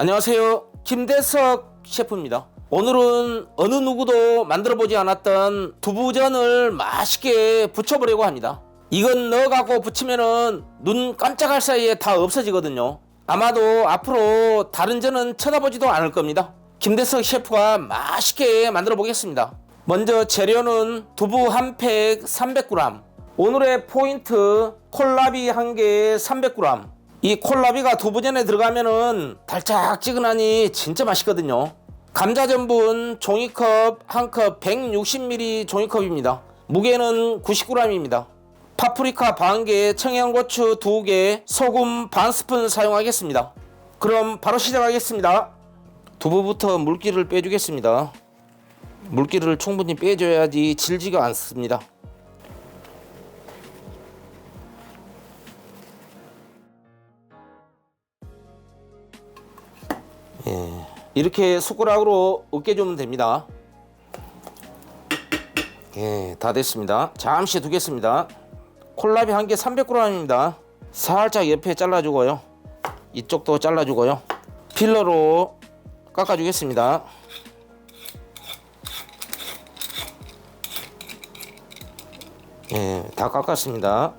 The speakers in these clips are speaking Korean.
안녕하세요. 김대석 셰프입니다. 오늘은 어느 누구도 만들어 보지 않았던 두부전을 맛있게 부쳐보려고 합니다. 이건 넣어갖고 부치면은 눈 깜짝할 사이에 다 없어지거든요. 아마도 앞으로 다른 전은 쳐다보지도 않을 겁니다. 김대석 셰프가 맛있게 만들어 보겠습니다. 먼저 재료는 두부 한 팩 300g, 오늘의 포인트 콜라비 한 개 300g. 이 콜라비가 두부전에 들어가면은 달짝지근하니 진짜 맛있거든요. 감자 전분 종이컵 한 컵 160ml 종이컵입니다. 무게는 90g입니다. 파프리카 반 개, 청양고추 두 개, 소금 반 스푼 사용하겠습니다. 그럼 바로 시작하겠습니다. 두부부터 물기를 빼주겠습니다. 물기를 충분히 빼줘야지 질지가 않습니다. 예, 이렇게 숟가락으로 으깨주면 됩니다. 예, 다 됐습니다. 잠시 두겠습니다. 콜라비 한 개 300g입니다. 살짝 옆에 잘라주고요. 이쪽도 잘라주고요. 필러로 깎아주겠습니다. 예, 다 깎았습니다.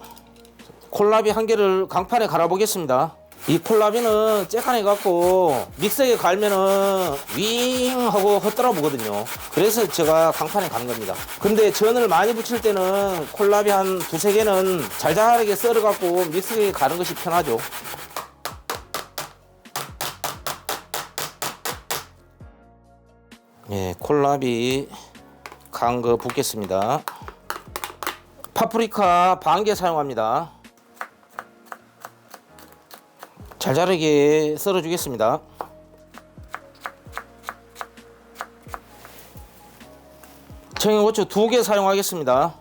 콜라비 한 개를 강판에 갈아보겠습니다. 이 콜라비는 째간해 갖고 믹서기에 갈면은 윙 하고 헛돌아 보거든요. 그래서 제가 강판에 간 겁니다. 근데 전을 많이 붙일 때는 콜라비 한 두세 개는 잘잘하게 썰어 갖고 믹서기에 가는 것이 편하죠. 예, 콜라비 간 거 붓겠습니다. 파프리카 반 개 사용합니다. 잘 자르게 썰어 주겠습니다. 청양고추 두 개 사용하겠습니다.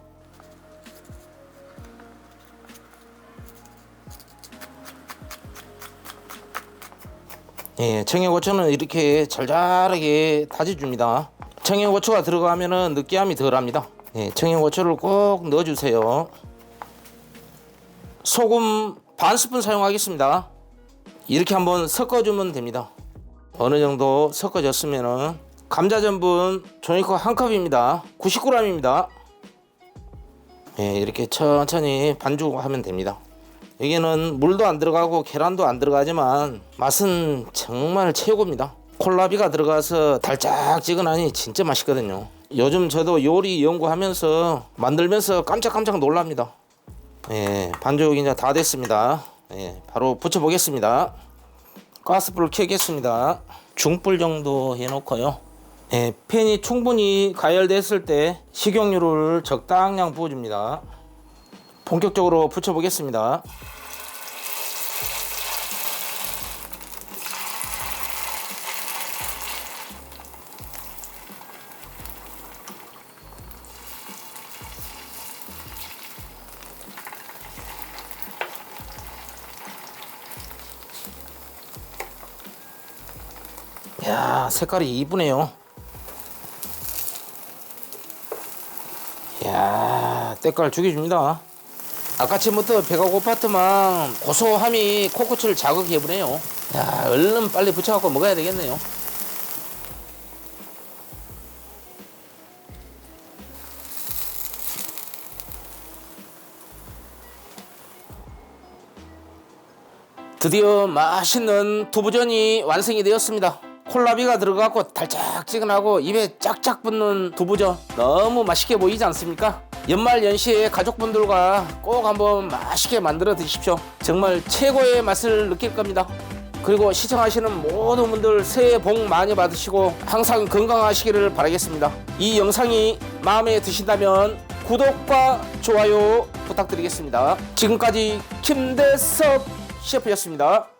예, 청양고추는 이렇게 잘잘하게 다져줍니다. 청양고추가 들어가면은 느끼함이 덜합니다. 예, 청양고추를 꼭 넣어주세요. 소금 반 스푼 사용하겠습니다. 이렇게 한번 섞어주면 됩니다. 어느 정도 섞어졌으면은 감자 전분 종이컵 한 컵입니다. 90g입니다. 예, 이렇게 천천히 반죽하면 됩니다. 여기는 물도 안 들어가고 계란도 안 들어가지만 맛은 정말 최고입니다. 콜라비가 들어가서 달짝지근하니 진짜 맛있거든요. 요즘 저도 요리 연구하면서 만들면서 깜짝깜짝 놀랍니다. 예, 반죽이 이제 다 됐습니다. 예, 바로 붙여보겠습니다. 가스불을 켜겠습니다. 중불 정도 해놓고요. 예, 팬이 충분히 가열됐을 때 식용유를 적당량 부어줍니다. 본격적으로 붙여보겠습니다. 야 색깔이 이쁘네요. 야 때깔 죽여줍니다. 아까쯤부터 배가 고팠더만 고소함이 코끝을 자극해보네요. 야 얼른 빨리 붙여갖고 먹어야 되겠네요. 드디어 맛있는 두부전이 완성이 되었습니다. 콜라비가 들어가고 달짝지근하고 입에 짝짝 붙는 두부전 너무 맛있게 보이지 않습니까? 연말 연시에 가족분들과 꼭 한번 맛있게 만들어 드십시오. 정말 최고의 맛을 느낄 겁니다. 그리고 시청하시는 모든 분들 새해 복 많이 받으시고 항상 건강하시기를 바라겠습니다. 이 영상이 마음에 드신다면 구독과 좋아요 부탁드리겠습니다. 지금까지 김대섭 셰프였습니다.